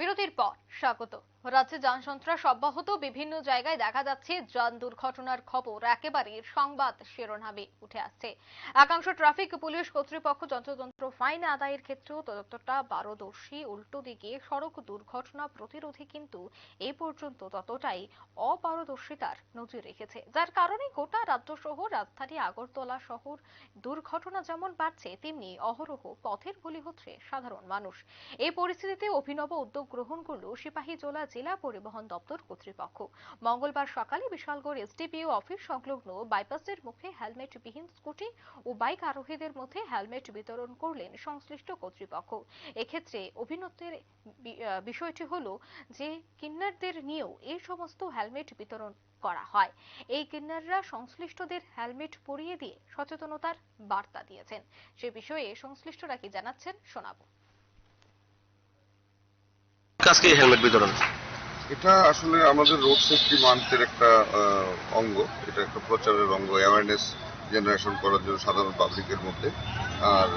বিরতির পর স্বাগত। রাজ্যে যান সন্ত্রাস অব্যাহত, বিভিন্ন জায়গায় দেখা যাচ্ছে যান দুর্ঘটনার খবর। একেবারে সংবাদ শিরোনামে উঠে আসছে। একাংশ ট্রাফিক, পুলিশ, কর্তৃপক্ষ, যন্ত্রতন্ত্র ফাইন আদায়ের ক্ষেত্রেও ততটা পারদর্শী। উল্টো দিকে, সড়ক দুর্ঘটনা প্রতিরোধে কিন্তু এ পর্যন্ত ততটাই অপারদর্শিতার নজির রেখেছে। যার কারণে গোটা রাজ্য সহ রাজধানী আগরতলা শহর দুর্ঘটনা যেমন বাড়ছে, তেমনি অহরহ পথের বলি হচ্ছে সাধারণ মানুষ। এই পরিস্থিতিতে অভিনব উদ্যোগ গ্রহণ করল সিপাহী জেলা পরিবহন দপ্তর কর্তৃপক্ষ। মঙ্গলবার সকালে বিশালগড় এসডিপিও অফিস সংলগ্ন বাইপাসের মুখে হেলমেটবিহীন স্কুটি ও বাইক আরোহীদের মধ্যে হেলমেট বিতরণ করলেন সংশ্লিষ্ট কর্তৃপক্ষ। এক্ষেত্রে অভিনতের বিষয়টি হলো যে, কিন্নারদের নিয়েও এই সমস্ত হেলমেট বিতরণ করা হয়। এই কিন্নাররা সংশ্লিষ্টদের হেলমেট পরিয়ে দিয়ে সচেতনতার বার্তা দিয়েছেন। সে বিষয়ে সংশ্লিষ্টরা কি জানাচ্ছেন শোনাবো। আজকে হেলমেট বিতরণ? এটা আসলে আমাদের রোড সেফটি মান্থের একটা অঙ্গ। এটা একটা প্রচারের অঙ্গ অ্যাওয়ারনেস জেনারেশন করার জন্য সাধারণ পাবলিকের মধ্যে। আর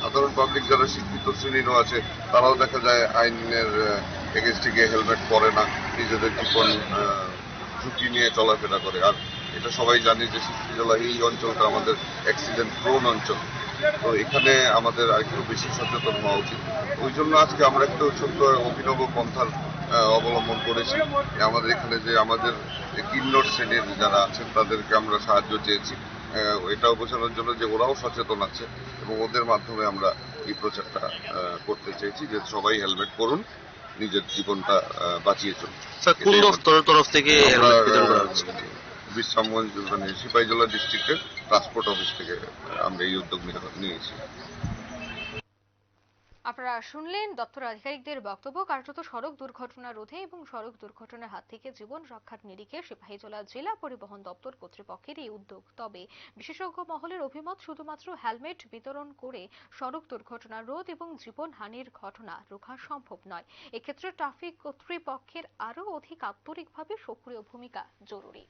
সাধারণ পাবলিক যারা শিক্ষিত শ্রেণীরও আছে, তারাও দেখা যায় আইনের এগেনস্টে গিয়ে হেলমেট পরে না, নিজেদের জীবন ঝুঁকি নিয়ে চলাফেরা করে। আর এটা সবাই জানি যে শিক্ষিত জেলা এই অঞ্চলটা আমাদের অ্যাক্সিডেন্ট প্রোন অঞ্চল। তো এখানে আমাদের আরেকটু বেশি সচেতন হওয়া উচিত। ওই জন্য আজকে আমরা একটু ছোট্ট অভিনব পন্থার অবলম্বন করেছি। আমাদের এখানে যে আমাদের কিন্নর শ্রেণির যারা আছেন তাদেরকে আমরা সাহায্য চেয়েছি। এটাও বোঝানোর জন্য যে ওরাও সচেতন আছে এবং ওদের মাধ্যমে আমরা এই প্রচারটা করতে চেয়েছি যে সবাই হেলমেট করুন নিজের জীবনটা বাঁচিয়ে চলুন। স্যার কোন দপ্তরের তরফ থেকে বিশ্রামগঞ্জ সিপাহীজলা ডিস্ট্রিক্টের ট্রান্সপোর্ট অফিস থেকে আমরা এই উদ্যোগ নিয়েছি। আপনারা শুনলেন দপ্তর আধিকারিকদের বক্তব্য। কার্যত সড়ক দুর্ঘটনা রোধে এবং সড়ক দুর্ঘটনার হাত থেকে জীবন রক্ষার নিরিখে সিপাহীজলা জেলা পরিবহন দপ্তর কর্তৃপক্ষের এই উদ্যোগ। তবে বিশেষজ্ঞ মহলের অভিমত, শুধুমাত্র হেলমেট বিতরণ করে সড়ক দুর্ঘটনা রোধ এবং জীবনহানির ঘটনা রোখা সম্ভব নয়। এক্ষেত্রে ট্রাফিক কর্তৃপক্ষের আরও অধিক আন্তরিকভাবে সক্রিয় ভূমিকা জরুরি।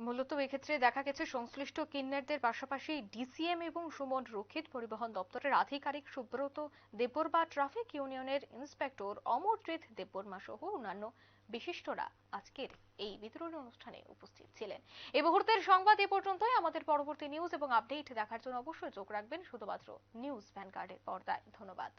মূলত এক্ষেত্রে দেখা গেছে সংশ্লিষ্ট কিন্নারদের পাশাপাশি ডিসিএম এবং সুমন রক্ষিত পরিবহন দপ্তরের আধিকারিক সুব্রত দেববর্মা ট্রাফিক ইউনিয়নের ইন্সপেক্টর অমরজিৎ দেববর্মা সহ অন্যান্য বিশিষ্টরা আজকের এই বিতরণী অনুষ্ঠানে উপস্থিত ছিলেন। এই মুহূর্তের সংবাদ এ পর্যন্তই। আমাদের পরবর্তী নিউজ এবং আপডেট দেখার জন্য অবশ্যই চোখ রাখবেন শুধুমাত্র নিউজ ভ্যানগার্ডের পর্দায়। ধন্যবাদ।